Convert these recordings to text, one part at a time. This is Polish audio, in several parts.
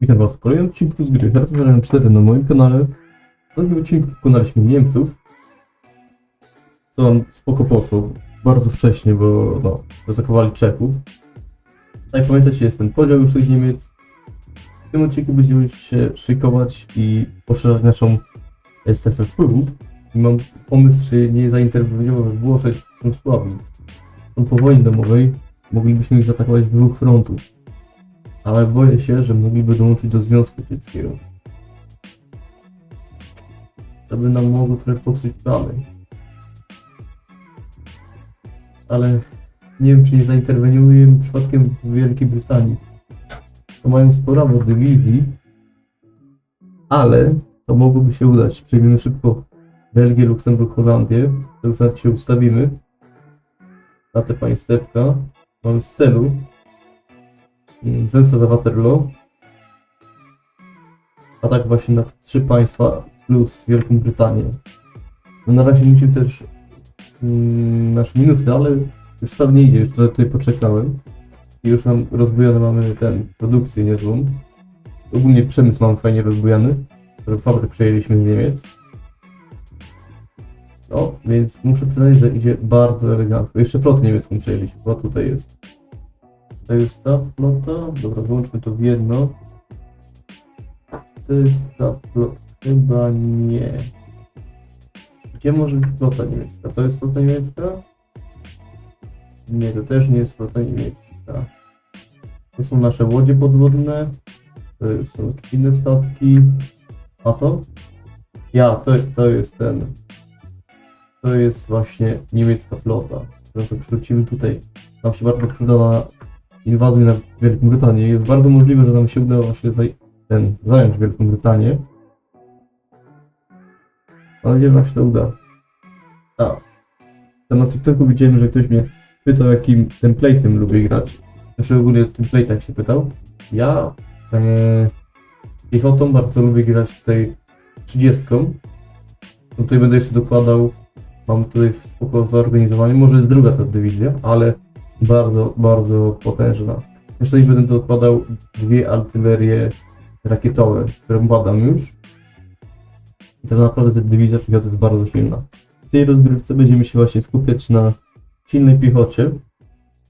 Witam Was w kolejnym odcinku z gry Hearthstone 4 na moim kanale. W ostatnim odcinku pokonaliśmy Niemców. Co nam spoko poszło. Bardzo wcześnie, bo no, zaatakowali Czechów. Jak pamiętacie, jest ten podział już tych Niemiec. W tym odcinku będziemy się szykować i poszerzać naszą strefę wpływów. I mam pomysł, czy nie zainterweniować Włoszech są słabi. Są po wojnie domowej moglibyśmy ich zaatakować z dwóch frontów ale boję się, że mogliby dołączyć do Związku Sowieckiego. To by nam mogło trochę popsuć plany. Ale nie wiem, czy nie zainterweniujemy przypadkiem w Wielkiej Brytanii. To mają sporawo dywizji, ale to mogłoby się udać. Przejmiemy szybko Belgię, Luksemburg, Holandię. To już nawet się ustawimy na te państewka. Mamy z celu Zemsta za Waterloo. Atak właśnie na trzy państwa plus Wielką Brytanię. No na razie liczył też mm, nasze minuty, ale już sprawnie idzie, już trochę tutaj poczekałem. I już nam rozbujane mamy ten, produkcję niezłą. Ogólnie przemysł mamy fajnie rozbujany. Fabryk przejęliśmy z Niemiec. No, więc muszę przyznać, że idzie bardzo elegancko. Jeszcze flotę niemiecką przejęliśmy, bo tutaj jest. To jest ta flota. Dobra, wyłączmy to w jedno. To jest ta flota. Chyba nie. Gdzie może być flota niemiecka? To jest flota niemiecka? Nie, to też nie jest flota niemiecka. To są nasze łodzie podwodne. To są inne statki. A to? Ja, to, to jest ten. To jest właśnie niemiecka flota. Sobie przerzucimy tutaj. Nam się bardzo przyda na inwazji na Wielką Brytanię. Jest bardzo możliwe, że nam się uda właśnie zaj ten, zająć Wielką Brytanię. Mam nadzieję, nam się to uda. A. Tam na TikToku widziałem, że ktoś mnie pytał, jakim template'em lubię grać. Znaczy ogólnie template'ach się pytał. Ja e, piechotą bardzo lubię grać tutaj 30. No tutaj będę jeszcze dokładał, mam tutaj spoko zorganizowanie, może druga ta dywizja, ale bardzo, bardzo potężna. Jeszcze będę dokładał dwie artylerie rakietowe, które badam już. I tak naprawdę ta dywizja piechoty jest bardzo silna. W tej rozgrywce będziemy się właśnie skupiać na silnej piechocie.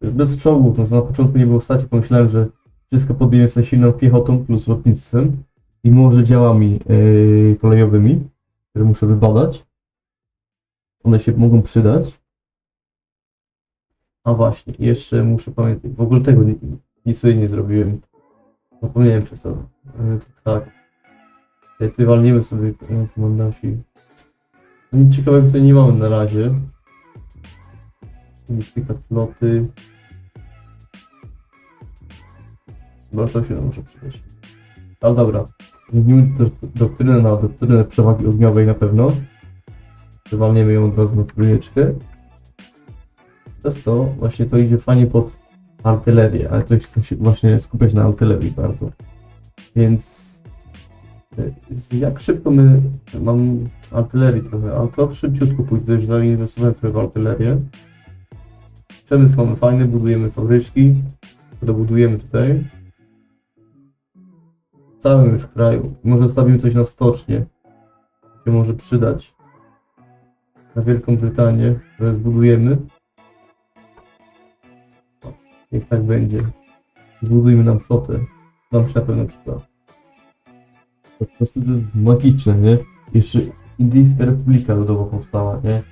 Bez czołgów, to na początku nie było stać, pomyślałem, że wszystko podbijemy sobie silną piechotą plus lotnictwem i może działami yy, kolejowymi, które muszę wybadać. One się mogą przydać. A właśnie, jeszcze muszę pamiętać, w ogóle tego nie, nic nie zrobiłem. Zapomniałem przez to. Tak. E, Ty walniemy sobie e, komandanci. No Nic ciekawego tutaj nie mamy na razie. Mistyka floty. Bo to się nam może przydać. Ale dobra. Zmienimy też doktrynę na doktrynę przewagi ogniowej na pewno. Przewalniemy ją od razu na trójeczkę. Przez to właśnie to idzie fajnie pod artylerię, ale to chcę się właśnie skupiać na artylerii bardzo. Więc y, jak szybko my mam artylerii trochę, ale to szybciutko pójdzie, już zainwestowałem trochę w artylerię. Przemysł mamy fajny, budujemy fabryczki, dobudujemy tutaj. W całym już kraju. Może zostawimy coś na stocznie, się może przydać. Na Wielką Brytanię, które zbudujemy. Niech tak będzie. Zbudujmy nam flotę. Nam się na pewno przyda. Po prostu to jest magiczne, nie? Jeszcze Indyjska Republika Ludowa powstała, nie?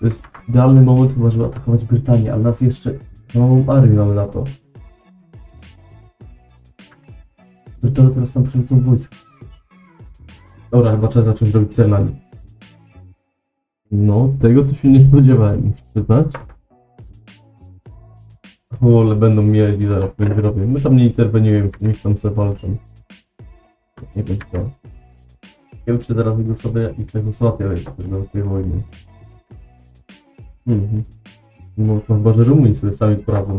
To jest idealny moment chyba, żeby atakować Brytanię, ale nas jeszcze małą armię mamy na to. Brytania teraz tam przyrzucą wojsko. Dobra, chyba czas zacząć robić celami. No, tego to się nie spodziewałem, muszę przyznać. O, ale będą mieli zaraz robię. My tam nie interweniujemy, niech tam se walczą. Nie wiem kto. Nie wiem czy teraz Jugosławia i Czechosłowakia jest do tej wojny. Mhm. No to chyba, że Rumuni sobie sami poradzą.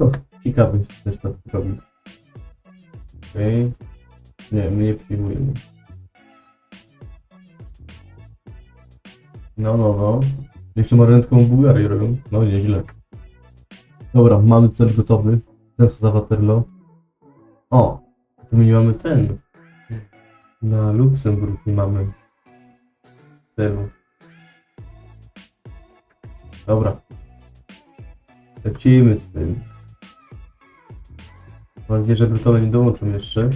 No, ciekawy się też tak robi. Okej. Nie, my nie przyjmujemy. No, no, no. Jeszcze marionetką Bułgarię robią. No, nieźle. Dobra, mamy cel gotowy. Zemsta za Waterloo. O, tu nie mamy ten. Na Luksemburg nie mamy celu. Dobra. Lecimy z tym. Mam nadzieję, że Brytole nie dołączą jeszcze.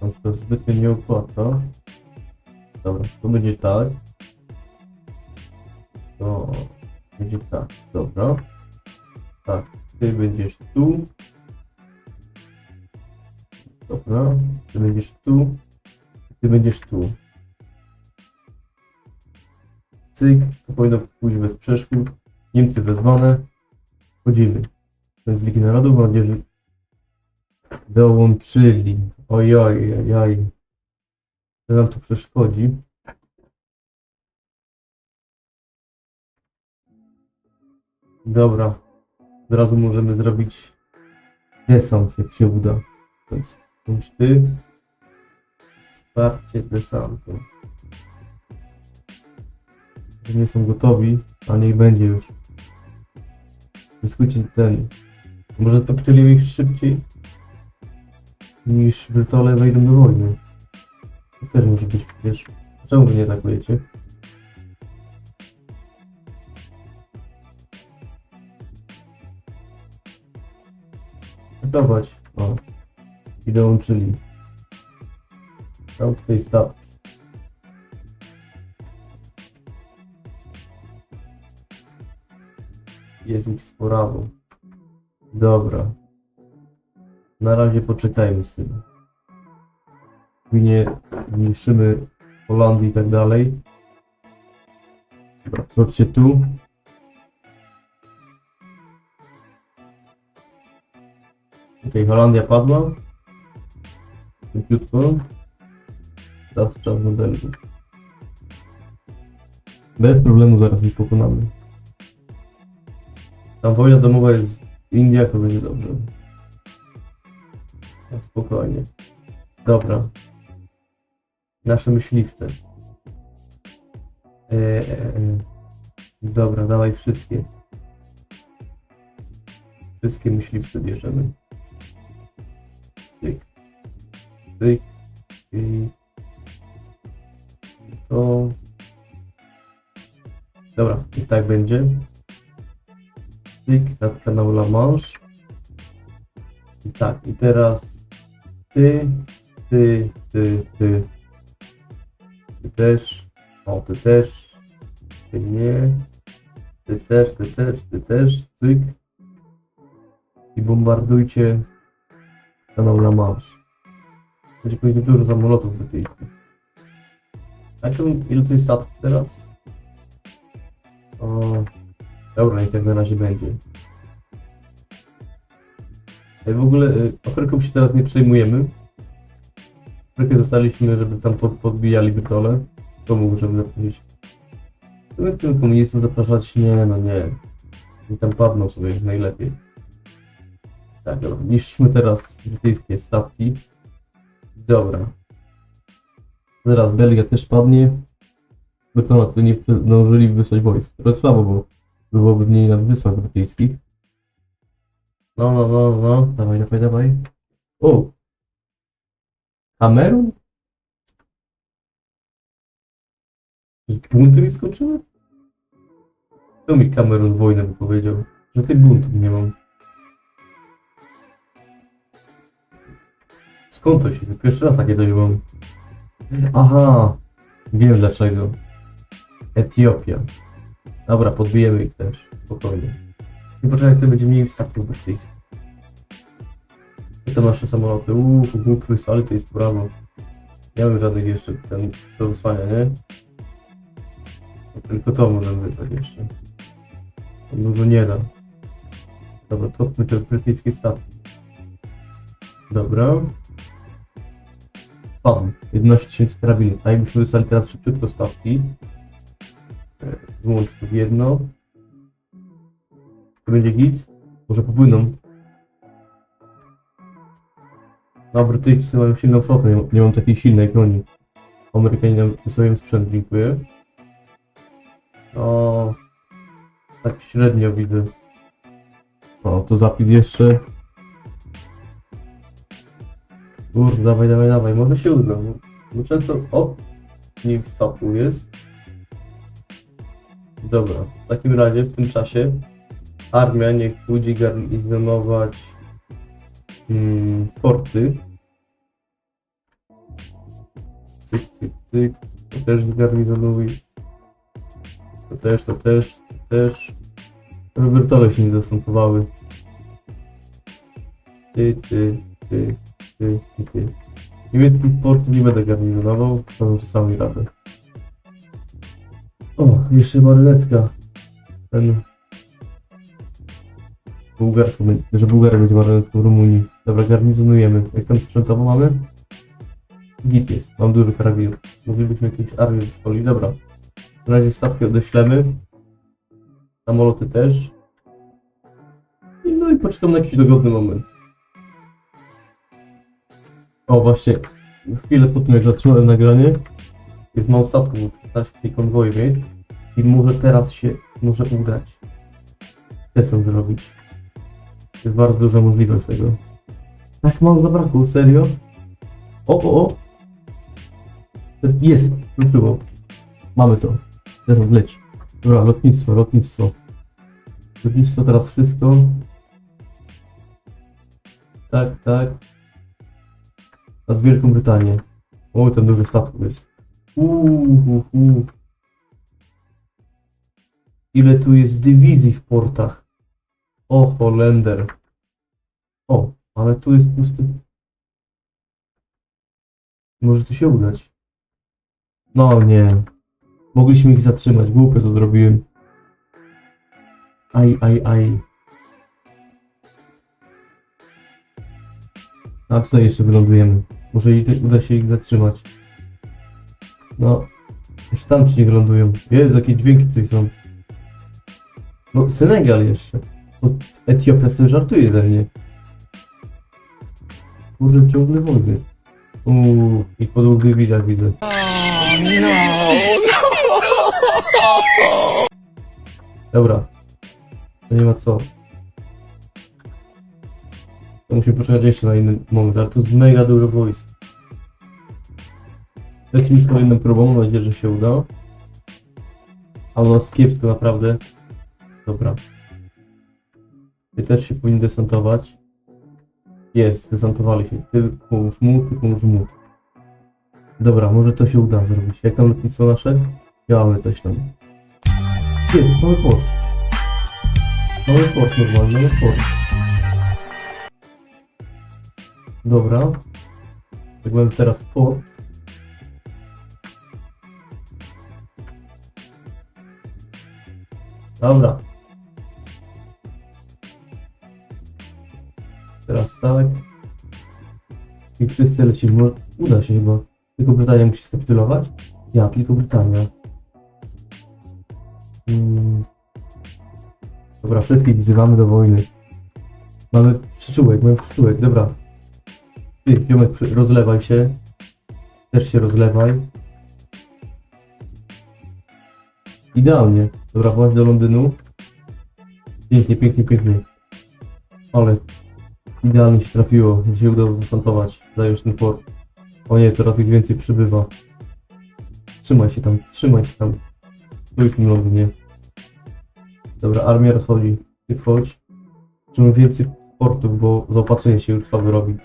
Tam to zbytnio nie opłaca. Dobra, to będzie tak. To będzie tak, dobra. Tak, ty będziesz tu. Dobra, ty będziesz tu. Ty będziesz tu. Cyk, to powinno pójść bez przeszkód. Niemcy wezwane. Wchodzimy. Więc Ligi Narodów, mam nadzieję, że dołączyli. Ojoj, ojoj. Co nam tu przeszkodzi? Dobra. Od razu możemy zrobić desant, jak się uda. To jest bądź ty. Wsparcie desantu. Nie są gotowi, a niech będzie już. Dyskujcie ten. Może kapitulujemy ich szybciej niż Brytole wejdą do wojny. To też może być przecież. Czemu nie atakujecie? Atakować. O. I dołączyli. Tutaj statki. Jest ich sporo. Dobra. Na razie poczekajmy z tym. Nie niszczymy Holandii i tak dalej. Dobra, chodźcie tu. Okej, Holandia padła. Szybciutko. Teraz czas na Belgię. Bez problemu zaraz ich pokonamy. Tam wojna domowa jest w Indiach, to będzie dobrze. Spokojnie. Dobra. Nasze myśliwce. E, e, e. Dobra, dawaj wszystkie. Wszystkie myśliwce bierzemy. Tyk. Tyk. I to... Dobra, i tak będzie. Tyk nad kanał La Manche. I tak, i teraz ty, ty, ty, ty. Ty też. O, ty też. Ty nie. Ty też, ty też, ty też. Cyk. I bombardujcie kanał La Manche. Będzie pewnie dużo samolotów brytyjskich. Jaką ilu coś statków teraz? O, dobra, niech tak na razie będzie. Ej, W ogóle Afryką się teraz nie przejmujemy. Afrykę zostaliśmy, żeby tam pod, podbijali Brytole. To możemy zaprosić. My tym komunistów zapraszać? Nie, no nie. I tam padną sobie najlepiej. Tak, dobra. Niszczmy teraz brytyjskie statki. Dobra. Zaraz Belgia też padnie. Brytonacy nie zdążyli wysłać wojsk. To jest słabo, bo byłoby mniej na wyspach brytyjskich. No, no, no, no, dawaj, dawaj, dawaj. O! Kamerun? Bunty mi skończyły? Kto mi Kamerun wojnę wypowiedział? Że tych buntów nie mam. Skąd to się? Pierwszy raz takie coś mam. Aha! Wiem dlaczego. Etiopia. Dobra, podbijemy ich też. Spokojnie. I poczekaj, kto będzie mniej statków brytyjskich. I to nasze samoloty. Uuu, Google ale to jest prawo. Nie mam żadnych jeszcze ten, do wysłania, nie? No, tylko to możemy wysłać jeszcze. To dużo nie da. Dobra, topmy te brytyjskie statki. Dobra. Pan, 11 tysięcy karabinów. Tak jakbyśmy wysłali teraz szybciutko stawki. E, Włącz tu jedno. To będzie git? Może popłyną. No, Brytyjczycy mają silną flotę, nie, nie mam takiej silnej broni. Amerykanie nam wysyłają sprzęt, dziękuję. No, tak średnio widzę. O, to zapis jeszcze. Kurde, dawaj, dawaj, dawaj, może się uda. Bo- Bo często, o, nie w stopu jest. Dobra, w takim razie w tym czasie armia niech pójdzie garnizonować mm, porty. Cyk, cyk, cyk. To też zgarnizonuj. To też, to też, to też. Żeby wiertole się nie dostępowały. Ty, ty, ty, ty, ty, ty. Niemieckich portów nie będę garnizonował, to sami radę. O, jeszcze marynecka. Ten... Bułgarską, że Bułgaria będzie marynetką w Rumunii. Dobra, garnizonujemy. Jak tam sprzętowo mamy? Git jest, mam dużo karabinów. Moglibyśmy jakąś armię szkolić, dobra. Na razie statki odeślemy. Samoloty też. No i poczekam na jakiś dogodny moment. O, właśnie, chwilę po tym jak zatrzymałem nagranie, jest mało bo trzeba się tej konwoje mieć. I może teraz się może udać. Chcę zrobić. Jest bardzo duża możliwość tego. Tak mało zabrakło, serio? O, o, o! Jest, ruszyło. Mamy to. Teraz leci. Dobra, lotnictwo, lotnictwo. Lotnictwo teraz wszystko. Tak, tak. Nad Wielką Brytanię. O, ten duży statków jest. Uuu. Ile tu jest dywizji w portach. O, Holender. O, ale tu jest pusty. Może to się udać. No nie. Mogliśmy ich zatrzymać. Głupio to zrobiłem. Aj, aj, aj. A tutaj jeszcze wylądujemy. Może i uda się ich zatrzymać. No. Jeszcze tam ci nie lądują. Jezu, jakie dźwięki tutaj są. No, Senegal jeszcze. No, Etiopia sobie żartuje ze mnie. Kurde, ciągle wojny. Uuu, i po długich widać widzę. Dobra. To nie ma co. To musimy poczekać jeszcze na inny moment, ale to jest mega dużo wojsk. Lecimy z kolejną próbą, mam nadzieję, że się uda. A u nas kiepsko naprawdę. Dobra. Ty też się powinien desantować. Jest, desantowali się. Ty pomóż mu, ty pomóż mu. Dobra, może to się uda zrobić. Jak tam lotnictwo nasze? Działamy coś tam. Jest, mały port. Mały port normalny, mały port. Dobra. Mamy teraz port. Dobra. Teraz tak. I wszyscy lecimy. Uda się chyba. Tylko Brytania musi skapitulować? Ja, tylko Brytania. Hmm. Dobra, wszystkich wzywamy do wojny. Mamy przyczółek, mamy przyczółek, dobra. Ty, Piomek, rozlewaj się. Też się rozlewaj. Idealnie. Dobra, właśnie do Londynu. Pięknie, pięknie, pięknie. Ale idealnie się trafiło, że się udało desantować, zająć ten port. O nie, coraz ich więcej przybywa. Trzymaj się tam, trzymaj się tam. Stój w tym Londynie. Dobra, armia rozchodzi. Ty wchodź. Trzymaj więcej portów, bo zaopatrzenie się już słaby robi.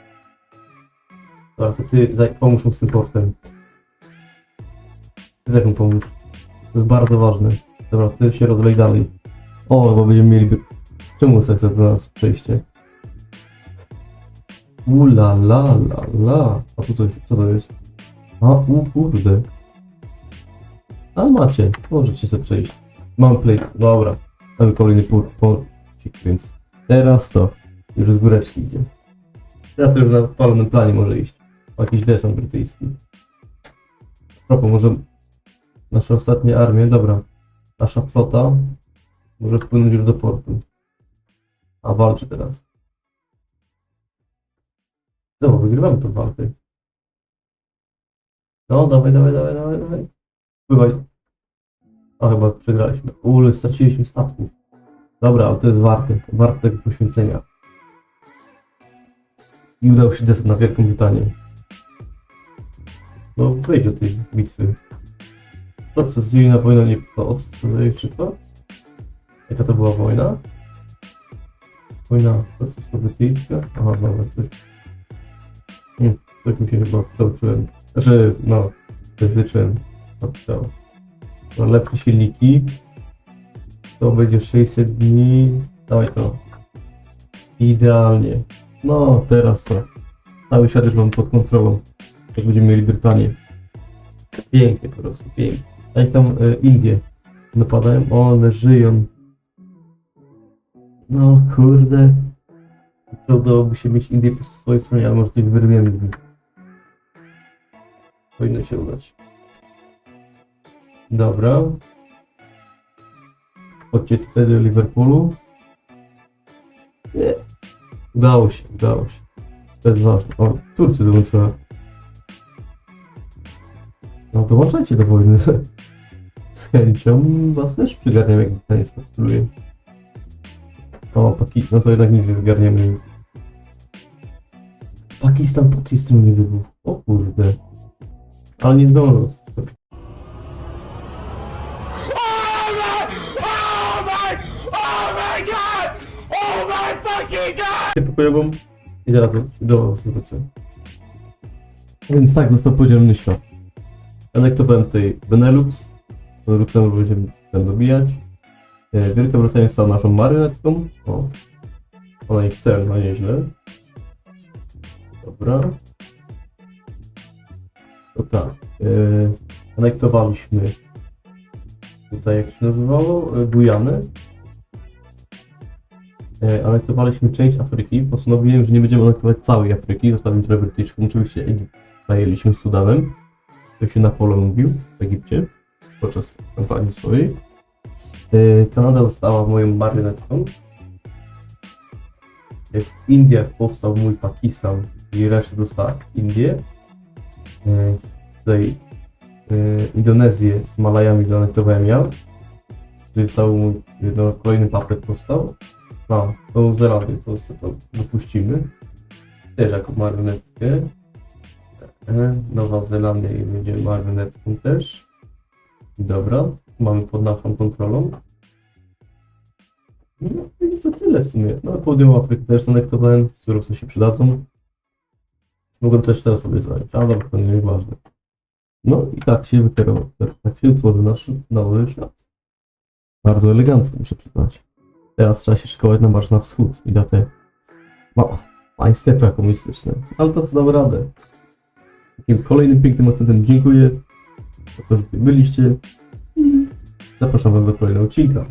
Dobra, to ty zaj- pomóż mu z tym portem. Ty tak mu pomóż. To jest bardzo ważne. Dobra, ty się rozlej dalej. O, bo będziemy mieli... Czemu chce do nas przejście? Ula la la la. A tu coś, co to jest? A, u kurde. A macie, możecie sobie przejść. Mam play, dobra. Mamy kolejny porcik, więc teraz to już z góreczki idzie. Teraz to już na palonym planie może iść. Jakiś desant brytyjski. A propos, może nasze ostatnie armie, dobra. Nasza flota może wpłynąć już do portu. A walczy teraz. Dobra, wygrywamy tą walkę. No, dawaj, dawaj, dawaj, dawaj, dawaj. Pływaj. A chyba przegraliśmy. Ule, straciliśmy statków. Dobra, ale to jest warte, warte tego poświęcenia. i udał się desant na Wielką Brytanię. No, wejdź do tej bitwy. Sukcesyjna wojna nie... To o co to czy to? Jaka to była wojna? Wojna procesowo-brytyjska? Aha, dobra, coś... Nie, coś mi się chyba wtoczyłem. Znaczy, no, wytyczyłem. Napisał. No, lepsze silniki. To będzie 600 dni. Dawaj to. Idealnie. No, teraz to. Cały świat już mam pod kontrolą. Jak będziemy mieli Brytanię. Pięknie po prostu, pięknie. A jak tam e, Indie napadają? One żyją. No kurde. To się mieć Indię po swojej stronie, ale może coś wyrwiemy. Powinno się udać. Dobra. Chodźcie tutaj do Liverpoolu. Nie. Udało się, udało się. To jest ważne. O, Turcy dołączyła. No dołączajcie do wojny. Z chęcią was też przygarniam, jak Brytania spostuluje. O, Pakistan, no to jednak nic nie zgarniemy. Pakistan po tej stronie wybuchł. O kurde. Ale nie zdążył. Oh! Oh! Oh! Oh pokojową i zaraz do, do wrócę. Więc tak, został podzielony świat. Anektowałem tutaj Benelux, Luksemburg będziemy ten dobijać. E, Wielka Brytania jest naszą marionetką. O, ona ich chce, ma nieźle. Dobra. To tak. E, anektowaliśmy tutaj, jak się nazywało, e, Gujanę. E, anektowaliśmy część Afryki. Postanowiłem, że nie będziemy anektować całej Afryki. Zostawimy trochę Brytyjczykom. Oczywiście Egipt zajęliśmy z Sudanem. To się Napoleon mówił w Egipcie podczas kampanii swojej. E, Kanada została moją marionetką. W Indiach powstał mój Pakistan i resztę dostała Indie. E, Tutaj e, Indonezję z Malajami zaanektowałem ja. Tutaj został mój no, kolejny papet powstał. No, Nową Zelandię to, to dopuścimy. Też jako marionetkę. Nowa Zelandia i będzie marionetką też. Dobra, mamy pod naszą kontrolą. No i to tyle w sumie. No, południową Afrykę też zanektowałem, surowce się przydadzą. Mogłem też teraz sobie zrobić, ale to nie jest ważne. No i tak się wykierował, tak się utworzył nasz nowy świat. Bardzo elegancko, muszę przyznać. Teraz trzeba się szkołać na marsz na wschód i na te no, państwa komunistyczne. Ale to co damy radę. Takim kolejnym pięknym akcentem dziękuję za to, że byliście i zapraszam Was do kolejnego odcinka.